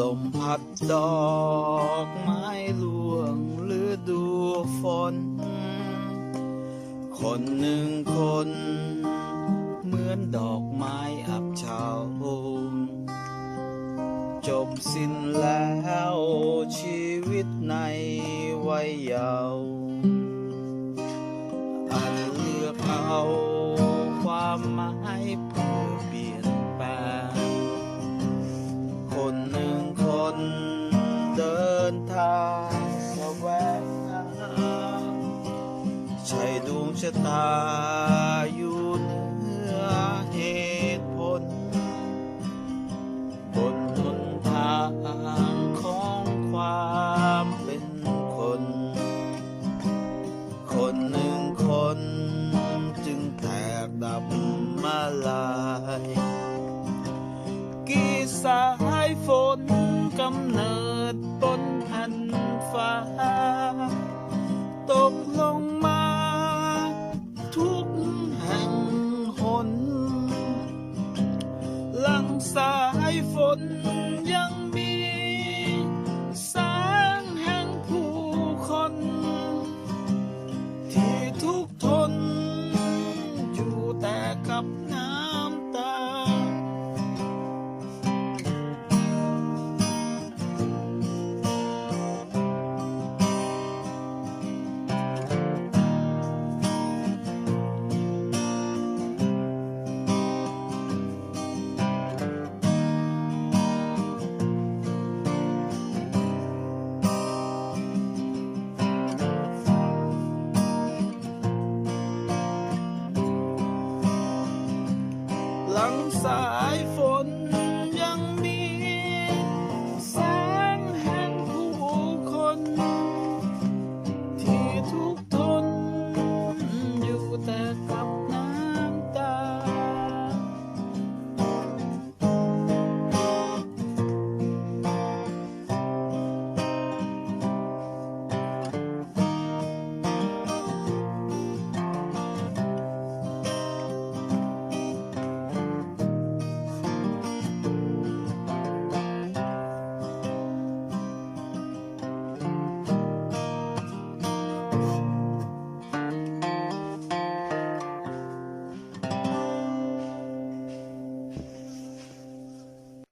ลมพัดดอกไม้ล่วงฤดูฝน คนหนึ่งคน เหมือนดอกไม้อับเฉาจบสิ้นแล้วชีวิตในวัยเยาว์อันเลือกเอาความหมายเพื่เปลี่ยนางแวงหาใช่ดวงชะตาอยู่เหนือเหตุผล บนหนทางของความเป็นคน คนหนึ่งคนจึงแตกดับมาลาย ตกลงมา ทุกแห่งหน หลังสายฝนยังมีแสงแห่งผู้คน ที่ทุกทนอยู่แต่กับน้ำ งสายฝน